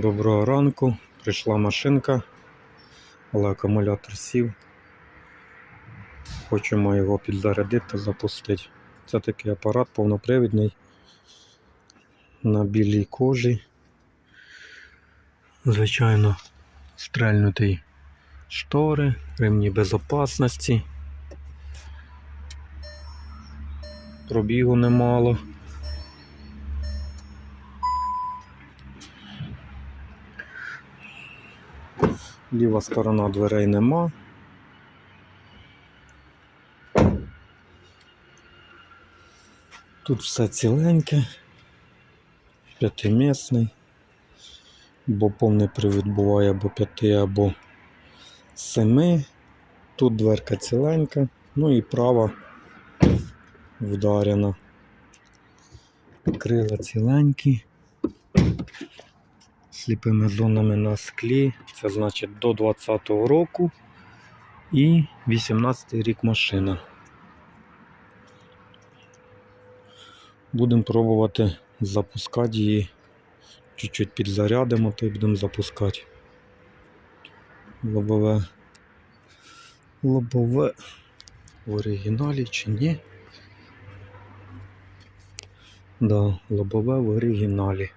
Доброго ранку. Прийшла машинка, але акумулятор сів. Хочемо його підзарядити, запустити. Це такий апарат повнопривідний на білій кожі. Звичайно, стрельнутий штори, ремні безопасності. Пробігу немало. Ліва сторона дверей нема. Тут все ціленьке, п'ятимісний, бо повний привід буває або п'яти, або семи. Тут дверка ціленька, ну і права вдарена. Крила ціленькі. Сліпими зонами на склі. Це значить до 20-го року і 18-й рік машина. Будемо пробувати запускати її. Чуть-чуть підзарядимо, то й будемо запускати. Лобове. Лобове в оригіналі чи ні? Да, лобове в оригіналі.